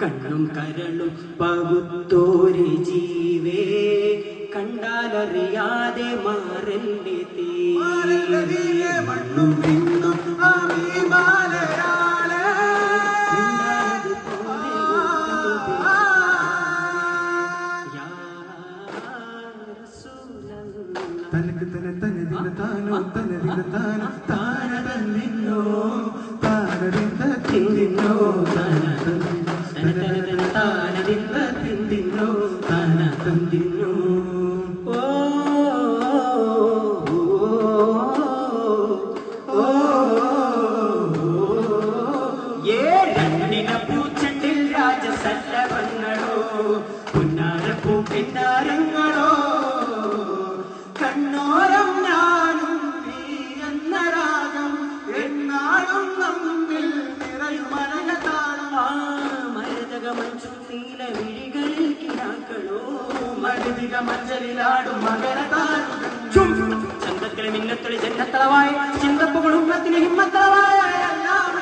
കണ്ണും കരളും പകുത്തോരി ജീവേ. കണ്ടാലറിയാതെ മാറല്ലേ തീരെ മണ്ണും പിന്നും തനക്ക് തന തന്നെ താനോ തനതിന താനോ താന തന്നിന്നോ പുന്നാരപ്പൂ പിന്നാരങ്ങളോ കണ്ണോരം ഞാനും നീ എന്ന രാഗം എന്നാളും നമ്മിൽ നിറയുമനകതാളം മരതക മഞ്ചു നീല വിഴികളിൽ കിനാക്കളോ മരുതിക മഞ്ചലിലാടും മകരതാരം ചന്തത്തിലെ മിന്നത്തൊളി ജന്നത്തളവായ. ചിന്തപ്പുകളും ഹിമ്മത്തളവായ. എല്ലാം